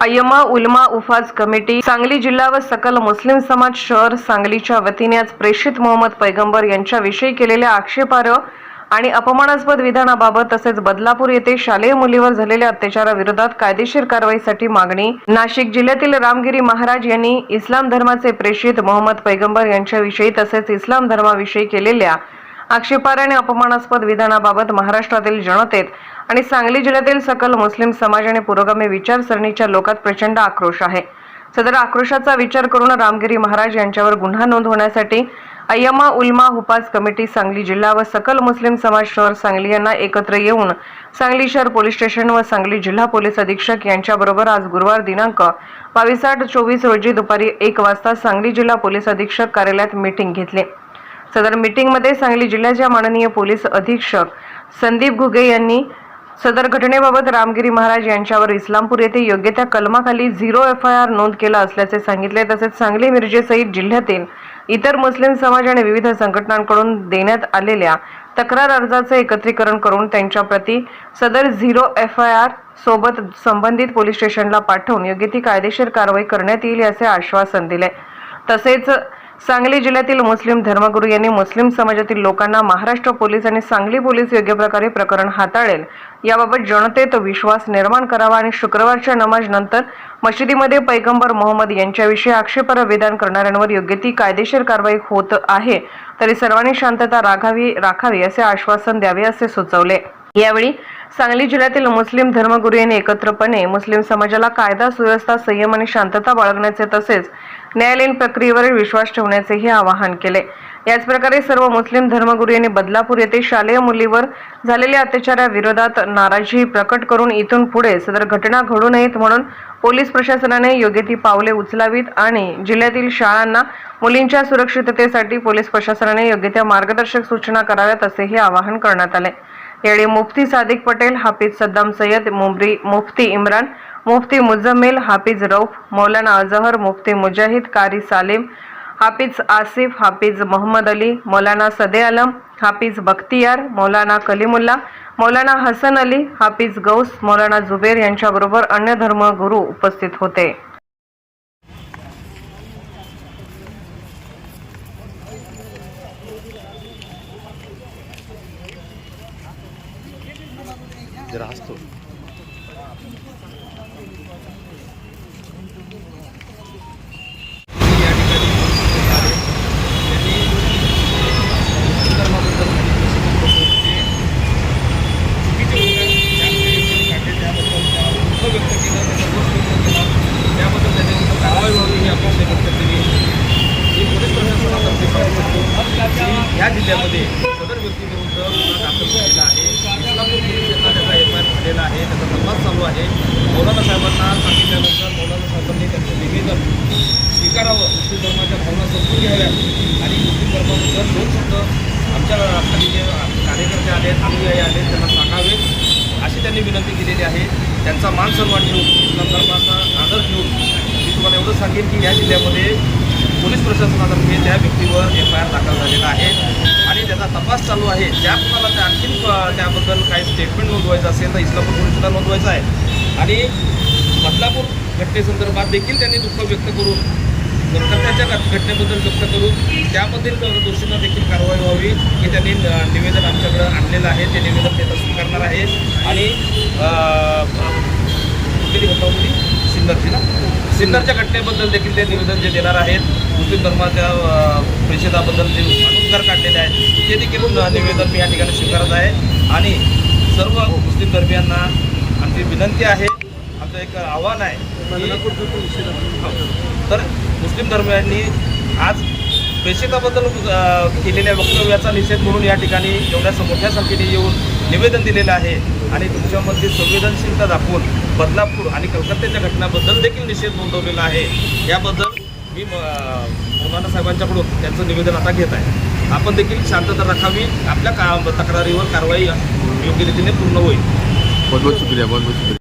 अय्यमा उलमा उफाज कमिटी सांगली जिल्हा व सकल मुस्लिम समाज शहर सांगलीच्या वतीने आज प्रेषित मोहम्मद पैगंबर यांच्याविषयी केलेल्या आक्षेपार्ह आणि अपमानास्पद विधानाबाबत तसेच बदलापूर येथे शालेय मुलीवर झालेल्या अत्याचाराविरोधात कायदेशीर कारवाईसाठी मागणी नाशिक जिल्ह्यातील रामगिरी महाराज यांनी इस्लाम धर्माचे प्रेषित मोहम्मद पैगंबर यांच्याविषयी तसेच इस्लाम धर्माविषयी केलेल्या आक्षेपार्ह आणि अपमानास्पद विधानाबाबत महाराष्ट्रातील जनतेत आणि सांगली जिल्ह्यातील सकल मुस्लिम समाज आणि पुरोगामी विचारसरणीच्या लोकात प्रचंड आक्रोश आहे. सदर आक्रोशाचा विचार करून रामगिरी महाराज यांच्यावर गुन्हा नोंद होण्यासाठी अय्यमा उलमा हुपास कमिटी सांगली जिल्हा व सकल मुस्लिम समाज शहर सांगली यांना एकत्र येऊन सांगली शहर पोलीस स्टेशन व सांगली जिल्हा पोलीस अधीक्षक यांच्याबरोबर आज गुरुवार दिनांक बावीस आठ चोवीस रोजी दुपारी एक वाजता सांगली जिल्हा पोलीस अधीक्षक कार्यालयात मीटिंग घेतली. सदर मीटिंगमध्ये सांगली जिल्ह्याच्या माननीय पोलीस अधीक्षक संदीप घुगे यांनी सदर घटनेबाबत रामगिरी महाराज यांच्यावर इस्लामपूर येथे योग्य त्या कलमाखाली झिरो एफ आय आर नोंद केला असल्याचे सांगितले. तसेच सांगली मिरजेसहित जिल्ह्यातील इतर मुस्लिम समाज आणि विविध संघटनांकडून देण्यात आलेल्या तक्रार अर्जाचे एकत्रीकरण करून त्यांच्या प्रती सदर झिरो एफ आय आर सोबत संबंधित पोलीस स्टेशनला पाठवून योग्य ती कायदेशीर कारवाई करण्यात येईल असे आश्वासन दिले. तसेच सांगली जिल्ह्यातील मुस्लिम धर्मगुरू यांनी मुस्लिम समाजातील लोकांना महाराष्ट्र पोलीस आणि सांगली पोलीस योग्य प्रकारे प्रकरण हाताळेल. याबाबत जनतेत विश्वास निर्माण करावा आणि शुक्रवारच्या नमाज नंतर मशिदीमध्ये पैगंबर मोहम्मद यांच्याविषयी आक्षेपार्ह विधान करणाऱ्यांवर योग्य ती कायदेशीर कारवाई होत आहे. तरी सर्वांनी शांतता राखावी राखावी असे आश्वासन द्यावे असे सुचवले. यावेळी सांगली जिल्ह्यातील मुस्लिम धर्मगुरू यांनी एकत्रपणे मुस्लिम समाजाला कायदा सुव्यवस्था संयम आणि शांतता बाळगण्याचे तसेच न्यायालयीन प्रक्रियेवर विश्वास ठेवण्याचेही आवाहन केले. याच प्रकारे सर्व मुस्लिम धर्मगुरू यांनी बदलापूर येथे शालेय मुलीवर झालेल्या अत्याचाराविरोधात नाराजी प्रकट करून इथून पुढे सदर घटना घडू नयेत म्हणून पोलीस प्रशासनाने योग्य ती पावले उचलावीत आणि जिल्ह्यातील शाळांना मुलींच्या सुरक्षिततेसाठी पोलीस प्रशासनाने योग्य त्या मार्गदर्शक सूचना कराव्यात असेही आवाहन करण्यात आले. यावेळी मुफ्ती सादिक पटेल हाफिज सद्दाम सय्यद मुंबरी मुफ्ती इम्रान मुफ्ती मुजम्मिल हाफिज रौफ मौलाना अजहर मुफ्ती मुजाहिद कारी सालिम हाफिज आसिफ हाफिज मोहम्मद अली मौलाना सदे आलम हाफिज बख्तियार मौलाना कलीमुल्ला मौलाना हसन अली हाफिज गौस मौलाना जुबेर यांच्याबरोबर अन्य धर्मगुरू उपस्थित होते जरा हसतो या ठिकाणी उपस्थित आहे. त्यांनी हिंदू धर्माबद्दल माहिती सांगितलं होतं. जे चुकीचे विधान त्या ठिकाणी त्यांनी काढले, त्याबद्दल त्यांनी दुःख व्यक्त केलं, त्यांचा रोष व्यक्त केला. त्याबद्दल त्यांनी कारवाई व्हावी ही अपेक्षा व्यक्त केली ही पोलीस प्रशासनातर्फे मागणी जरा की या जिल्ह्यामध्ये सदर व्यक्तीविरुद्ध गुन्हा दाखल झालेला आहे इस्लामपूर पोलीस स्टेशनला त्याचा एफ आय आर झालेला आहे त्याचा तपास चालू आहे सांगितल्यानुसार मौलाना साहेबांनी त्यांचं निवेदन स्वीकारावं. मुस्लिम धर्माच्या भावना समजून घ्याव्या आणि मुस्लिम धर्माबद्दल दोन शब्द आमच्या खाली जे कार्यकर्ते आले अनुयायी आले त्यांना सांगावे अशी त्यांनी विनंती केलेली आहे. त्यांचा मान सन्मान ठेवून इस्लाम धर्माचा आदर ठेवून मी तुम्हाला एवढं सांगेन की या जिल्ह्यामध्ये पोलीस प्रशासनातर्फे त्या व्यक्तीवर एफ आय आर दाखल झालेला आहे. आणि त्याचा तपास चालू आहे. ज्या कुणाला त्या आणखीन त्याबद्दल काही स्टेटमेंट नोंदवायचं असेल तर इस्लामपूर पोलिसांना नोंदवायचं आहे. आणि बदलापूर घटनेसंदर्भात देखील त्यांनी दुःख व्यक्त करून कलकत्त्याच्या घटनेबद्दल व्यक्त करून त्यामधील दोषींना देखील कारवाई व्हावी हे त्यांनी न- निवेदन आमच्याकडं आणलेलं आहे. ते निवेदन ते स्वीकारणार आहे. आणि अं, कुठली घटना होती? सिन्नरची ना? सिन्नरच्या घटनेबद्दल देखील ते निवेदन जे देणार आहेत मुस्लिम धर्माच्या परिषदाबद्दल जे अनुद्गार काढलेले आहेत ते देखील निवेदन मी या ठिकाणी स्वीकारत आहे. आणि सर्व मुस्लिम धर्मियांना आमची विनंती आहे. आमचं एक आव्हान आहे की- तर मुस्लिम धर्मियांनी आज प्रेषिताबद्दल अ, केलेल्या वक्तव्याचा निषेध म्हणून या ठिकाणी एवढ्या मोठ्या संख्येने येऊन निवेदन दिलेलं आहे. आणि तुमच्यामध्ये संवेदनशीलता दाखवून बदलापूर आणि कलकत्त्याच्या घटनाबद्दल देखील निषेध नोंदवलेला आहे. याबद्दल मी म- मौलाना साहेबांच्याकडून त्यांचं निवेदन आता घेत आहे. आपण देखील शांतता राखावी. आपल्या का तक्रारीवर कारवाई योग्य रीतीने पूर्ण होईल. बहुत बहुत शुक्रिया बहुत बहुत शुक्रिया.